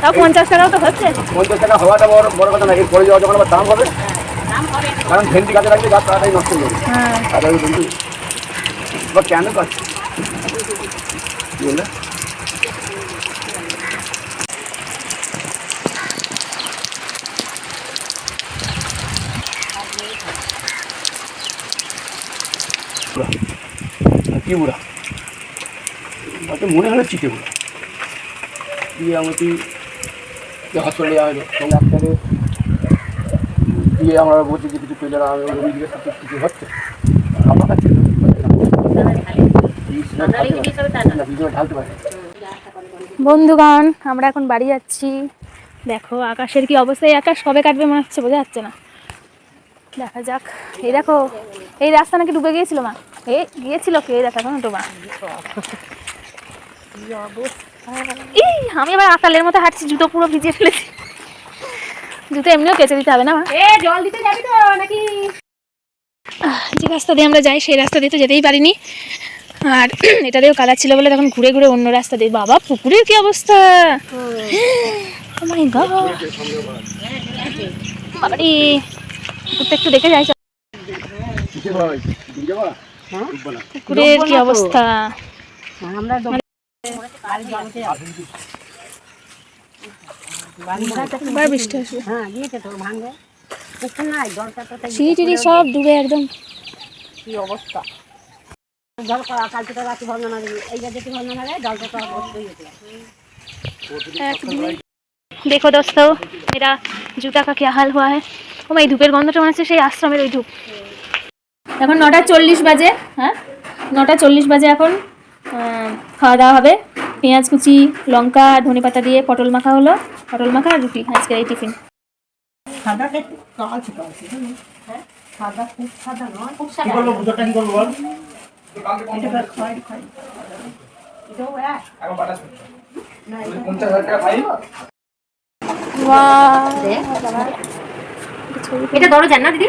তাও পঞ্চাশ টাকাও তো হচ্ছে। পঞ্চাশ টাকা হওয়াটা বড় বড় কথা না এর পরে যাওয়া যখন আবার দাম হবে। কারণ ভেন্ডি গাছে রাখলে গাছ তাড়াতাড়ি নষ্ট হয়ে যাবে। হ্যাঁ। বা কেন বুড়া। আর কি বুড়া আমার তো মনে হলো চিটে বুড়া দিয়ে আমাকে হসপিটালে যাওয়া দিয়ে আমরা বলছি যে কিছু পেলে জিজ্ঞেস কিছু হচ্ছে। আমার কাছে বন্ধুগণ, আমরা এখন বাড়ি যাচ্ছি। দেখো, আকাশের কি অবস্থা? এই আকাশ কবে কাটবে মনে হচ্ছে, বোঝা যাচ্ছে না। দেখা যাক। এই দেখো, এই রাস্তা নাকি ডুবে গিয়েছিল মা। এ গিয়েছিল কে দেখা কোনো ডোবা এই আমি আবার আকালের মতো হাঁটছি জুতো পুরো ভিজিয়ে ফেলেছি। জুতো এমনিও কেচে দিতে হবে না মা? এ জল দিতে যাবি তো নাকি? যে রাস্তা দিয়ে আমরা যাই সেই রাস্তা দিয়ে তো যেতেই পারিনি। আর এটা দিয়েও কাদা ছিল বলে তখন ঘুরে ঘুরে অন্য রাস্তা দিয়ে বাবা পুকুরের কি অবস্থা? Oh my পুকুরটা একটু দেখে যাই চল। কিছু ভাই দিয়ে যাবা হ্যাঁ না পুকুরের কি অবস্থা আমরা এবার বৃষ্টি আসবে হ্যাঁ দিয়েছে তো ভাঙবে পুকুর নাই জলটা তো তাই সিঁড়ি টিড়ি সব ডুবে একদম কি অবস্থা জল কালকে তো রাখি ভাঙা না এইটা যদি ভাঙা না যায় জলটা তো অবশ্যই যেতে একদম। देखो दोस्तों मेरा जूता का क्या हाल हुआ है ও এই ধূপের গন্ধটা মনে হচ্ছে সেই আশ্রমের ওই ধূপ এখন নটা চল্লিশ বাজে হ্যাঁ? নটা চল্লিশ বাজে এখন খাওয়া দাওয়া হবে। পেঁয়াজ কুচি লঙ্কা ধনে পাতা দিয়ে পটল মাখা হলো। পটল মাখা আর রুটি আজকের এই টিফিন। হ্যাঁ? সাদা খুব সাদা নয়। খুব কি সাদা করব বুঝোটা কি করব বল? এটা যান না দিদি?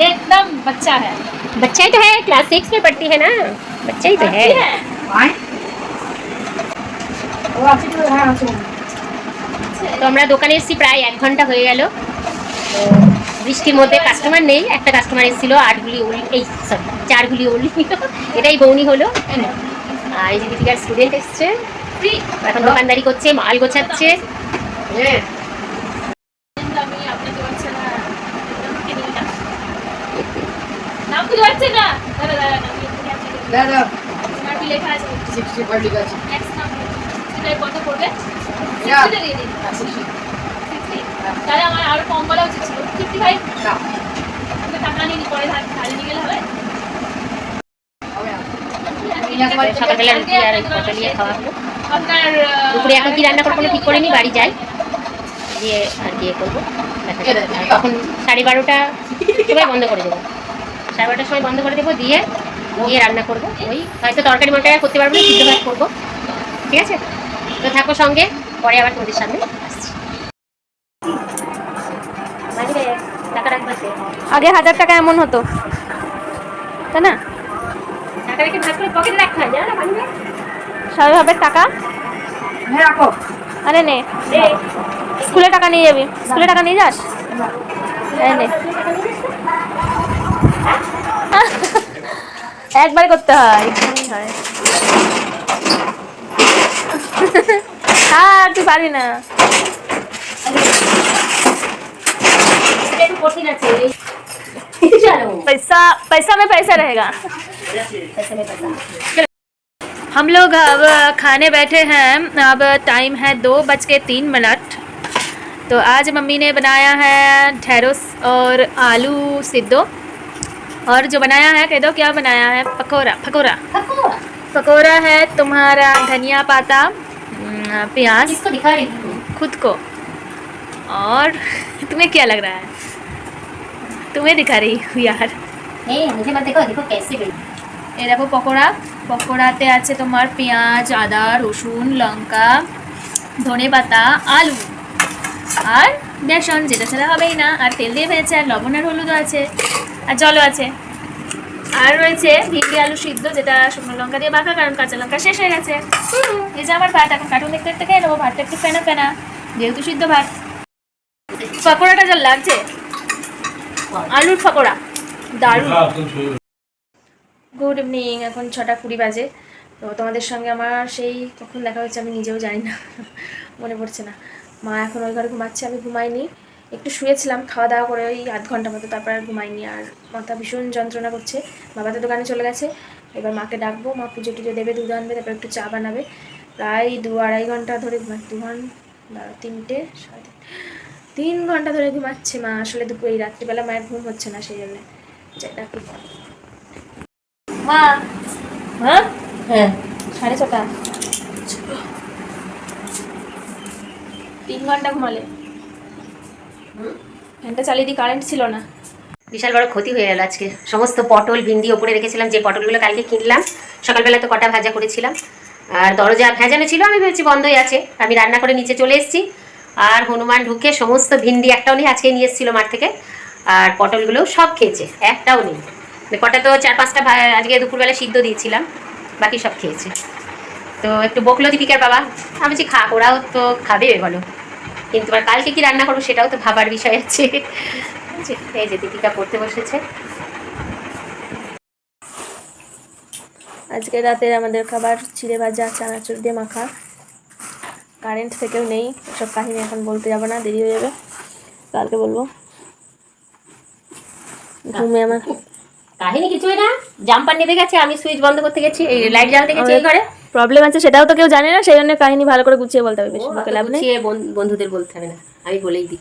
एकदम बच्चा है बच्चा ही तो है क्लास सिक्स में पढ़ती है ना बच्चा ही तो है তো আমরা দোকানে এসেছি প্রায় এক ঘন্টা হয়ে গেল তো বৃষ্টির মধ্যে কাস্টমার নেই একটা কাস্টমার এসেছিল আটগুলি উল এই সরি চারগুলি উল এটাই বৌনি হলো আর এই যে দীপিকার স্টুডেন্ট এসছে এখন দোকানদারি করছে মাল গোছাচ্ছে হ্যাঁ নাম খুঁজে পাচ্ছে না দাদা দাদা না। দাদা। লেখা আছে? সিক্সটি ফাইভ লিখা আছে। নেক্সট নাম সেটাই কত পড়বে? Yeah. 60 টা দিয়ে দিন। 60 তাহলে আমার আরও কম বলা উচিত ছিল। ফিফটি ফাইভ টাকা নিয়ে পরে ধারে নিয়ে গেলে হবে। সকালবেলা রুটি আর ওই নিয়ে খাওয়া হলো দুপুরে এখন কি রান্না করব কোনো ঠিক করিনি? বাড়ি যাই। দিয়ে আর দিয়ে? করব তখন সাড়ে বারোটা বন্ধ করে দেবো। সাড়ে বারোটার সময় বন্ধ করে দেবো দিয়ে দিয়ে রান্না করব। ওই হয়তো তরকারি মরকারি করতে পারব না সিদ্ধ ভাত করব। ঠিক আছে? তো থাকো সঙ্গে পরে আবার তোমাদের সামনে আসছি। টাকা রাখব আগে হাজার টাকা এমন হতো। তাই না? টাকা পকেটে রাখতে হয় টাকা আরে নে। স্কুলে টাকা নিয়ে যাবি। স্কুলে টাকা নিয়ে যাস? এই নে। একবারে করতে হয় এখানেই হয় হ্যাঁ তুই পারবি না এটা একটু কঠিন আছে এই- চলো पैसा पैसा में पैसा रहेगा पैसे में पैसा हम लोग अब खाने बैठे हैं अब टाइम है दो बज के तीन मिनट तो आज मम्मी ने बनाया है ढेरोस और आलू सिद्धो और जो बनाया है कह दो क्या बनाया है पकौड़ा पकौड़ा पकौड़ा है तुम्हारा धनिया पाता अम, प्याज इसको दिखा रही हूँ खुद को और तुम्हें क्या लग रहा है तुम्हें दिखा रही हूँ यार नहीं मुझे मत देखो देखो कैसे गई এই দেখো পকোড়া পকোড়াতে আছে তোমার পেঁয়াজ আদা রসুন লঙ্কা ধনে পাতা আলু আর বেসন, যেটা ছাড়া হবেই না। আর তেল দিয়ে ভেজেছে, আর লবণ আর হলুদও আছে। আর জলও আছে। আর রয়েছে ভিন্ডি আলু সিদ্ধ, যেটা শুকনো লঙ্কা দিয়ে বাঁকা কারণ কাঁচা লঙ্কা শেষ হয়ে গেছে। এই যে আমার ভাত, এখন কার্টুন দেখতে দেখতে খেয়ে নেব। ভাতটা একটু ফেনা ফেনা, যেহেতু সিদ্ধ ভাত। পকোড়াটা যা লাগছে? আলুর পকোড়া। দারুণ। গুড ইভিনিং এখন ছটা কুড়ি বাজে। তো তোমাদের সঙ্গে আমার সেই কখন দেখা হচ্ছে আমি নিজেও জানি না। মনে পড়ছে না। মা এখন ওই ঘরে ঘুমাচ্ছে আমি ঘুমাইনি। একটু শুয়েছিলাম খাওয়া দাওয়া করে ওই আধ ঘণ্টা মতো তারপর আর ঘুমাইনি। আর মাথা ভীষণ যন্ত্রণা করছে। বাবা তো দোকানে চলে গেছে। এবার মাকে ডাকবো মা পুজো টুজো দেবে দুধ আনবে তারপর একটু চা বানাবে। প্রায় দু আড়াই ঘণ্টা ধরে দু ঘণ্টা তিনটে সাড়ে তিন তিন ঘণ্টা ধরে ঘুমাচ্ছে মা। আসলে দুপুর এই রাত্রিবেলা মায়ের ঘুম হচ্ছে না সেই জন্য। যাই ডাকি। মা মা? হ্যাঁ। সাড়ে ছটা। তিন ঘণ্টা ঘুমালে। ফ্যানটা চালিয়ে দিই কারেন্ট ছিল না। বিশাল বড় ক্ষতি হয়ে গেল আজকে। সমস্ত পটল ভিন্ডি ওপরে রেখেছিলাম যে পটলগুলো কালকে কিনলাম। সকালবেলা তো কটা ভাজা করেছিলাম। আর দরজা ভেজানো ছিল, আমি ভেবেছি বন্ধই আছে। আমি রান্না করে নিচে চলে এসেছি। আর হনুমান ঢুকে সমস্ত ভিন্ডি একটাও নেই আজকে নিয়ে এসেছিল মাঠ থেকে। আর পটলগুলোও সব খেয়েছে, একটাও নেই। মানে কটা তো চার পাঁচটা আজকে দুপুরবেলা সিদ্ধ দিয়েছিলাম, বাকি সব খেয়েছে। তো একটু বকলো দীপিকার বাবা। আমি বলছি খা ওরাও তো খাবে বলো। কিন্তু আর কালকে কি রান্না করব সেটাও তো ভাবার বিষয় আছে? এই যে দীপিকা পড়তে বসেছে। আজকে রাতের আমাদের খাবার চিড়ে ভাজা চানাচুর দিয়ে মাখা। কারেন্ট থেকেও নেই সব কাহিনী এখন বলতে যাব না দেরি হয়ে যাবে। কালকে বলব। ঘুমে আমার কাহিনী কিছুই না জাম্পার নেবে গেছে আমি সুইচ বন্ধ করতে গেছি এই লাইট জ্বালতে গেছি এই ঘরে। প্রবলেম আছে সেটাও তো কেউ জানে না সেই জন্য কাহিনী ভালো করে গুছিয়ে বলতে হবে বেশি লোকে লাভ নেই। বন্ধুদের বলতে হবে না আমি বলেই দিই।